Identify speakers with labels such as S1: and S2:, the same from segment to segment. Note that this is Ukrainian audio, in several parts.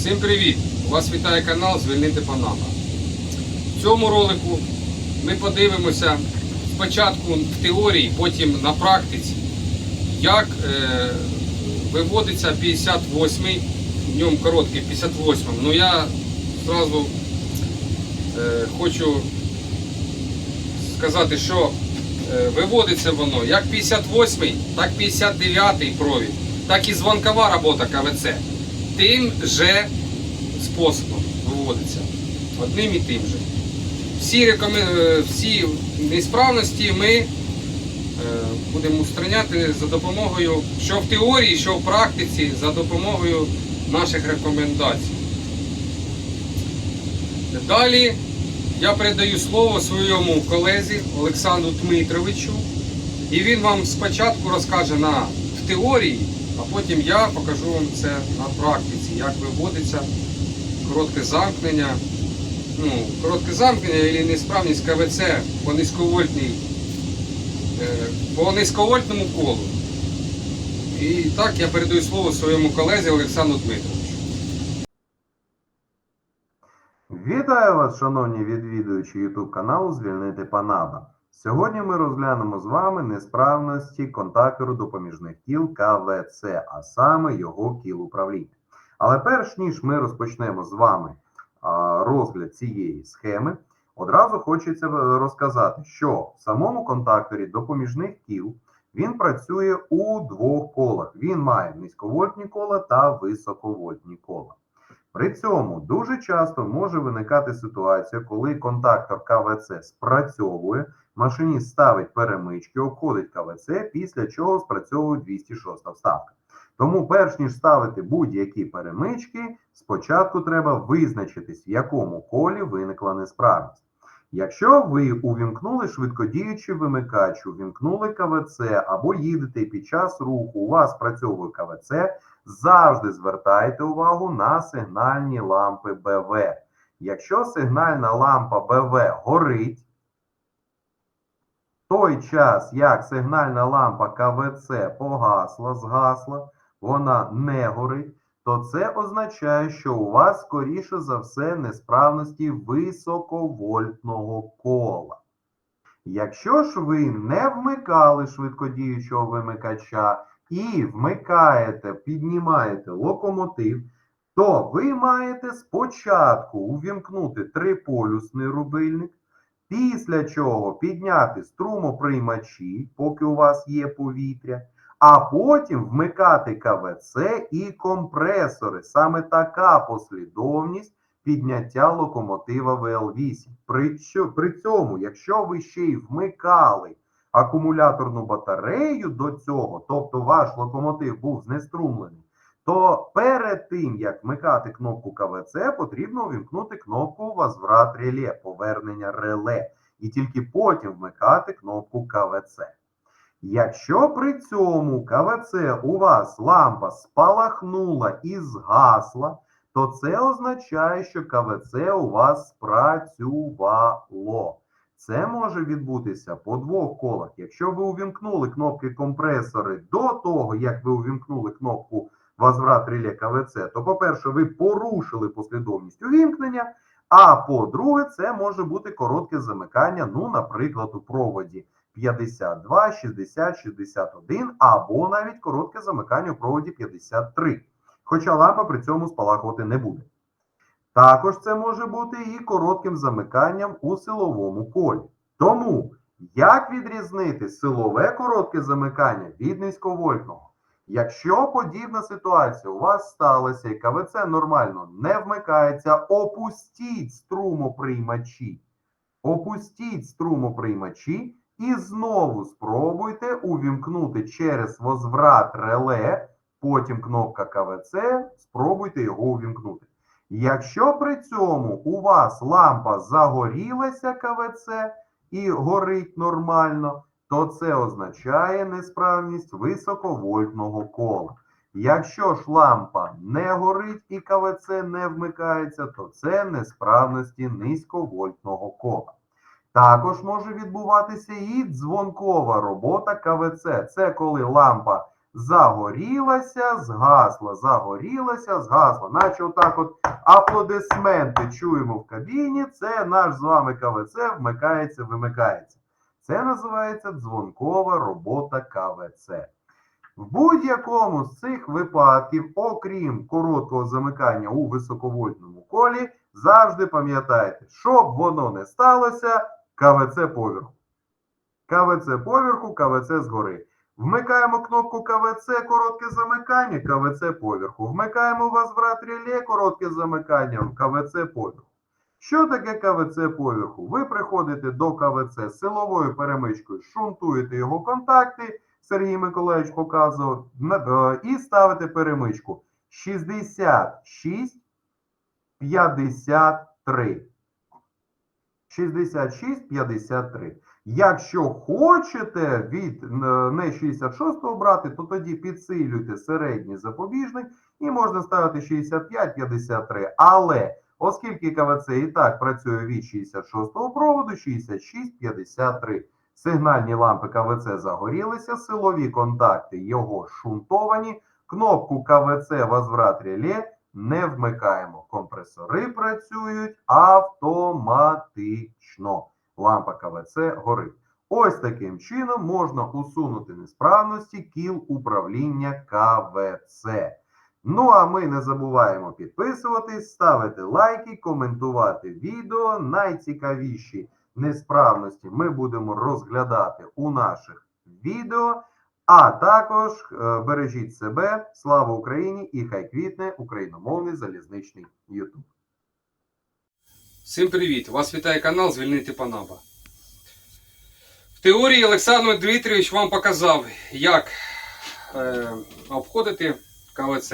S1: Всім привіт! Вас вітає канал Звільнити Панама. В цьому ролику ми подивимося спочатку в теорії, потім на практиці, як е, виводиться 58-й, в ньому короткий 58 Ну я зразу е, хочу сказати, що е, виводиться воно як 58-й, так 59-й провід, так і звонкова робота КВЦ. Тим же способом виводиться. Одним і тим же. Всі, рекомен... е, всі несправності ми е, будемо устраняти за допомогою, що в теорії, що в практиці, за допомогою наших рекомендацій. Далі я передаю слово своєму колезі Олександру Дмитровичу, і він вам спочатку розкаже на в теорії, а потім я покажу вам це на практиці, як виводиться коротке замкнення, ну, коротке замкнення або несправність КВЦ по низьковольтній, е, по низьковольтному колу. І так я передаю слово своєму колезі Олександру Дмитровичу.
S2: Вітаю вас, шановні відвідувачі YouTube каналу Звільнити Панаба. Сьогодні ми розглянемо з вами несправності контактору допоміжних кіл КВЦ, а саме його кіл управління. Але перш ніж ми розпочнемо з вами розгляд цієї схеми, одразу хочеться розказати, що в самому контакторі допоміжних кіл він працює у двох колах. Він має низьковольтні кола та високовольтні кола. При цьому дуже часто може виникати ситуація, коли контактор КВЦ спрацьовує, машиніст ставить перемички, обходить КВЦ, після чого спрацьовує 206 вставка. Тому, перш ніж ставити будь-які перемички, спочатку треба визначитись, в якому колі виникла несправність. Якщо ви увімкнули швидкодіючий вимикач, увімкнули КВЦ або їдете під час руху, у вас працьовує КВЦ, завжди звертайте увагу на сигнальні лампи БВ. Якщо сигнальна лампа БВ горить, той час, як сигнальна лампа КВЦ погасла, згасла, вона не горить, то це означає, що у вас, скоріше за все, несправності високовольтного кола. Якщо ж ви не вмикали швидкодіючого вимикача і вмикаєте, піднімаєте локомотив, то ви маєте спочатку увімкнути триполюсний рубильник, після чого підняти струмоприймачі, поки у вас є повітря, а потім вмикати КВЦ і компресори. Саме така послідовність підняття локомотива ВЛ8. При, цьому, якщо ви ще й вмикали акумуляторну батарею до цього, тобто ваш локомотив був знеструмлений, то перед тим, як вмикати кнопку КВЦ, потрібно увімкнути кнопку возврат реле, повернення реле, і тільки потім вмикати кнопку КВЦ. Якщо при цьому КВЦ у вас лампа спалахнула і згасла, то це означає, що КВЦ у вас спрацювало. Це може відбутися по двох колах. Якщо ви увімкнули кнопки компресори до того, як ви увімкнули кнопку возврат реле КВЦ, то, по-перше, ви порушили послідовність увімкнення. А по-друге, це може бути коротке замикання, ну, наприклад, у проводі 52, 60, 61, або навіть коротке замикання у проводі 53. Хоча лампа при цьому спалахувати не буде. Також це може бути і коротким замиканням у силовому колі. Тому, як відрізнити силове коротке замикання від низьковольтного? Якщо подібна ситуація у вас сталася і КВЦ нормально не вмикається, опустіть струмоприймачі. Опустіть струмоприймачі і знову спробуйте увімкнути через возврат реле, потім кнопка КВЦ, спробуйте його увімкнути. Якщо при цьому у вас лампа загорілася КВЦ і горить нормально, то це означає несправність високовольтного кола. Якщо ж лампа не горить і КВЦ не вмикається, то це несправності низьковольтного кола. Також може відбуватися і дзвонкова робота КВЦ. Це коли лампа Загорілася, згасла, загорілася, згасла. Наче отак от аплодисменти чуємо в кабіні. Це наш з вами КВЦ вмикається, вимикається. Це називається дзвонкова робота КВЦ. В будь-якому з цих випадків, окрім короткого замикання у високовольтному колі, завжди пам'ятайте, щоб воно не сталося, КВЦ поверху. КВЦ поверху, КВЦ згори. Вмикаємо кнопку КВЦ, коротке замикання, КВЦ поверху. Вмикаємо возврат реле, коротке замикання, КВЦ поверху. Що таке КВЦ поверху? Ви приходите до КВЦ силовою перемичкою, шунтуєте його контакти, Сергій Миколаївич показував, е, і ставите перемичку 66 53. 66 53. Якщо хочете від е, не 66 брати, то тоді підсилюйте середній запобіжник і можна ставити 65 53. Але оскільки КВЦ і так працює від 66 проводу, 66 53. Сигнальні лампи КВЦ загорілися, силові контакти його шунтовані. Кнопку КВЦ возврат реле не вмикаємо. Компресори працюють автоматично. Лампа КВЦ горить. Ось таким чином можна усунути несправності кіл управління КВЦ. Ну а ми не забуваємо підписуватись, ставити лайки, коментувати відео. Найцікавіші несправності ми будемо розглядати у наших відео. А також е, бережіть себе, слава Україні і хай квітне україномовний залізничний Ютуб.
S1: Всім привіт! Вас вітає канал Звільнити Панаба. В теорії Олександр Дмитрович вам показав, як е, обходити КВЦ,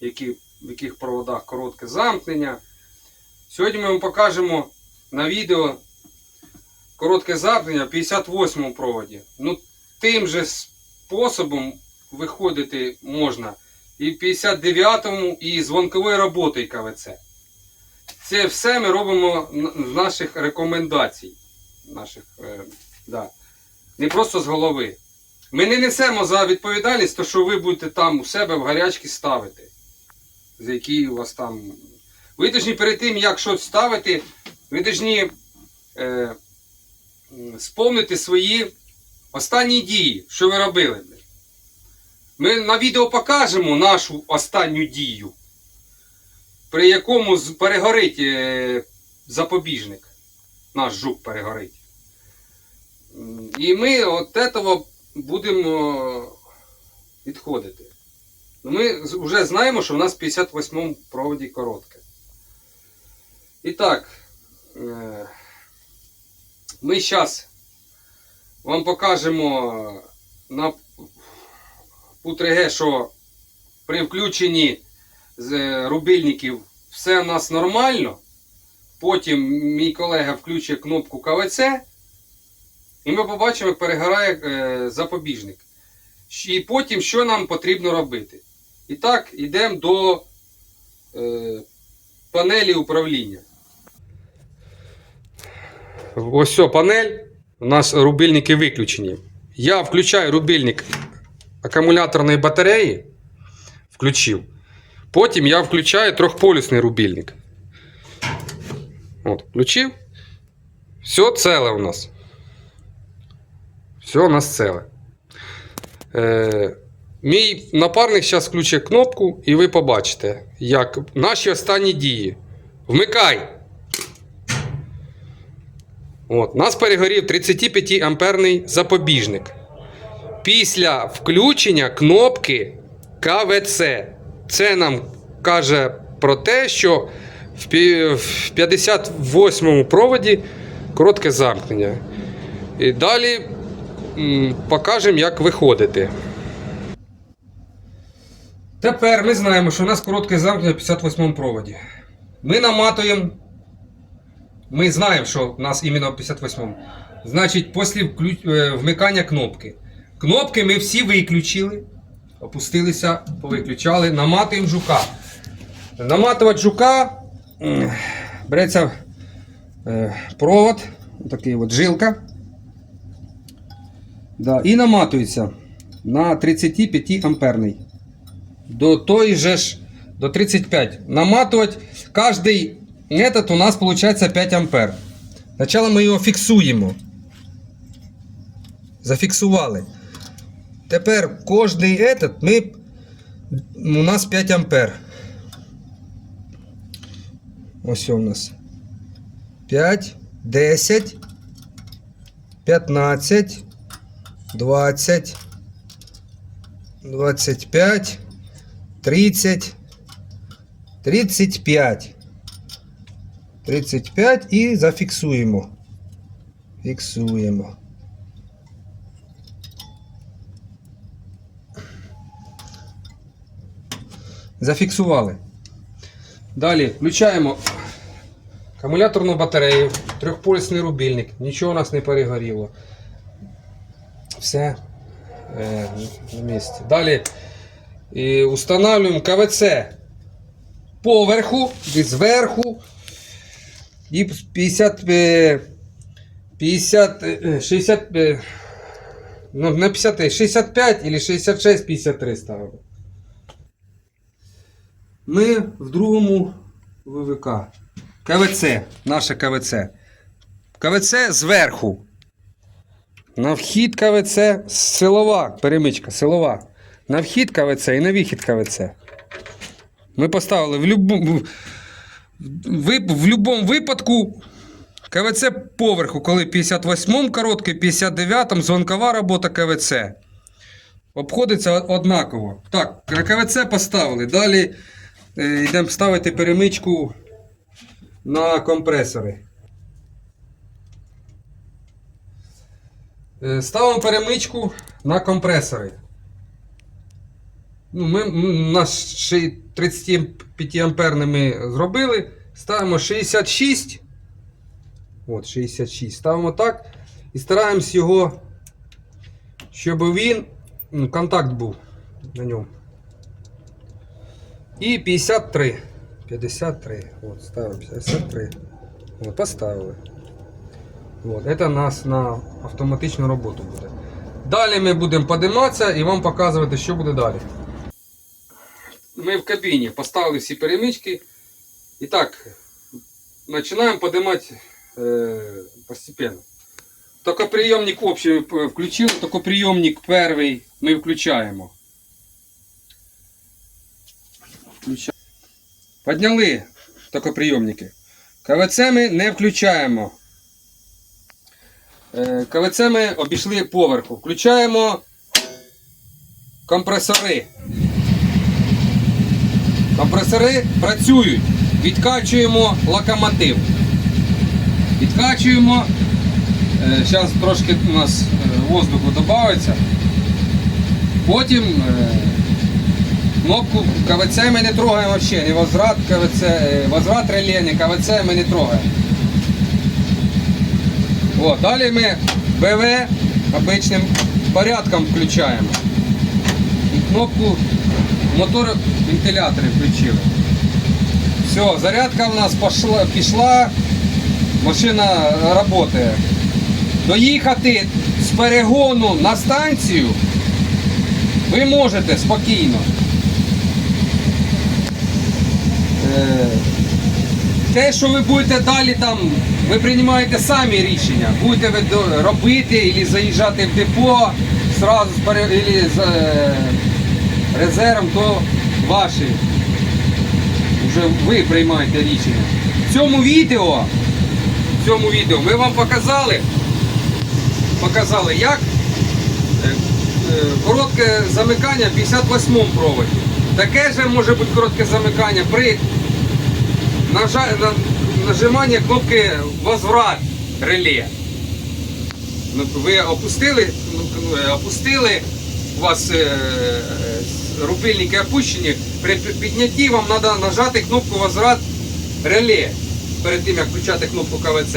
S1: які, в яких проводах коротке замкнення. Сьогодні ми вам покажемо на відео коротке замкнення в 58 проводі. Ну, тим же способом виходити можна і в 59-му, і дзвонковою роботою КВЦ. Це все ми робимо з наших рекомендацій. Наших, е, да. Не просто з голови. Ми не несемо за відповідальність, то що ви будете там у себе в гарячки ставити. За які у вас там. Ви повинні перед тим, як щось ставити, ви повинні е, сповнити свої останні дії, що ви робили. Ми на відео покажемо нашу останню дію при якому перегорить е, запобіжник. Наш жук перегорить. І ми от цього будемо відходити. Ну, Ми вже знаємо, що в нас в 58 проводі коротке. І так, е, ми зараз вам покажемо на ПУ-3Г, що при включенні з е, рубильників все у нас нормально. Потім мій колега включить кнопку КВЦ, і ми побачимо, як перегорає е, запобіжник. І потім, що нам потрібно робити. І так, йдемо до е, панелі управління. Ось все, панель. У нас рубильники виключені. Я включаю рубильник акумуляторної батареї. Включив. Потім я включаю трьохполюсний рубільник. От, включив. Все ціле у нас. Все нас ціле. Е, мій напарник зараз включить кнопку, і ви побачите, як наші останні дії. Вмикай! От, нас перегорів 35 амперний запобіжник. Після включення кнопки КВЦ. Це нам каже про те, що в 58-му проводі коротке замкнення. І далі покажемо, як виходити. Тепер ми знаємо, що у нас коротке замкнення в 58-му проводі. Ми наматуємо. Ми знаємо, що в нас іменно в 58-му. Значить, після е, вмикання кнопки. Кнопки ми всі виключили. Опустилися, повиключали, наматуємо жука. Наматувати жука береться е, провод, такий от жилка. Да, і наматується. на 35 амперний. До той же ж, до 35. Наматывать каждый этот у нас получается 5 ампер. Сначала ми його фіксуємо. Зафіксували. Тепер кожний этот ми, у нас 5 ампер. Ось у нас 5, 10, 15, 20, 25, 30, 35. 35 і зафіксуємо. Фіксуємо. Зафіксували. Далі включаємо акумуляторну батарею, трьохполісний рубільник, нічого у нас не перегоріло. Все е, на місці. Далі і встановлюємо КВЦ поверху, зверху. І 50, е, 50, е, 60, е, ну, не 50, 65 или 66, 53 ставили. Ми в другому ВВК. КВЦ, наше КВЦ. КВЦ зверху. На вхід КВЦ силова перемичка, силова. На вхід КВЦ і на вихід КВЦ. Ми поставили в любому. В будь-якому випадку КВЦ поверху, коли 58-м короткий, 59-м дзвонкова робота КВЦ. Обходиться однаково. Так, КВЦ поставили. Далі е, йдемо ставити перемичку на компресори. Ставимо перемичку на компресори. Ну, ми, м, наш 35 амперний ми зробили. Ставимо 66. От, 66. Ставимо так. І стараємось його, щоб він. ну, Контакт був на ньому. І 53. 53. От, ставимо 53. От, поставили. От, це нас на автоматичну роботу буде. Далі ми будемо подиматися і вам показувати, що буде далі. Ми в кабіні поставили всі перемички. І так, починаємо подимати е, постепенно. Токоприйомник общий ми включили, токоприйомник перший ми включаємо. Включаємо. Подняли токоприйомники. КВЦ ми не включаємо. Е, КВЦ ми обійшли поверху. Включаємо компресори. Компресори працюють. Відкачуємо локомотив. Відкачуємо. Зараз трошки у нас е, воздуху додається. Потім е, кнопку КВЦ ми не трогаємо взагалі. Не возврат КВЦ, е, возврат реле, КВЦ ми не трогаємо. О, далі ми БВ обичним порядком включаємо. І кнопку мотор вентилятори включили. Все, зарядка в нас пошла, пішла, машина працює. Доїхати з перегону на станцію ви можете спокійно. Е, Те, що ви будете далі там, ви приймаєте самі рішення. Будете ви робити або заїжджати в депо сразу з пере- или з е, резервом, то ваші. Вже ви приймаєте рішення. В цьому відео, в цьому відео ми вам показали, показали, як е, е, коротке замикання в 58-му проводі. Таке ж може бути коротке замикання при на- нажимання кнопки возврат реле. Ну, Ви опустили, ну, е, опустили, у вас е, е, рубильники опущені, при піднятті вам треба нажати кнопку возврат реле перед тим, як включати кнопку КВЦ.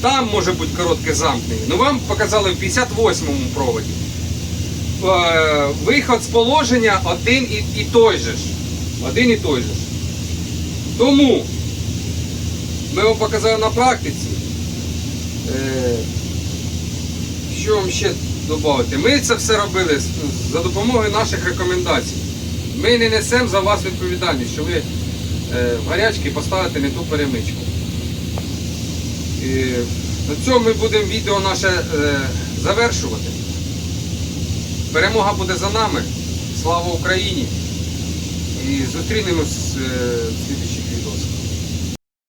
S1: Там може бути коротке замкнення. Ну вам показали в 58-му проводі. Виход з положення один і той же ж. Один і той же ж. Тому ми вам показали на практиці. Е, Що вам ще додати. Ми це все робили за допомогою наших рекомендацій. Ми не несемо за вас відповідальність, що ви е, в гарячки поставите не ту перемичку. І на цьому ми будемо відео наше е, завершувати. Перемога буде за нами. Слава Україні! І зустрінемось в слідчих відео.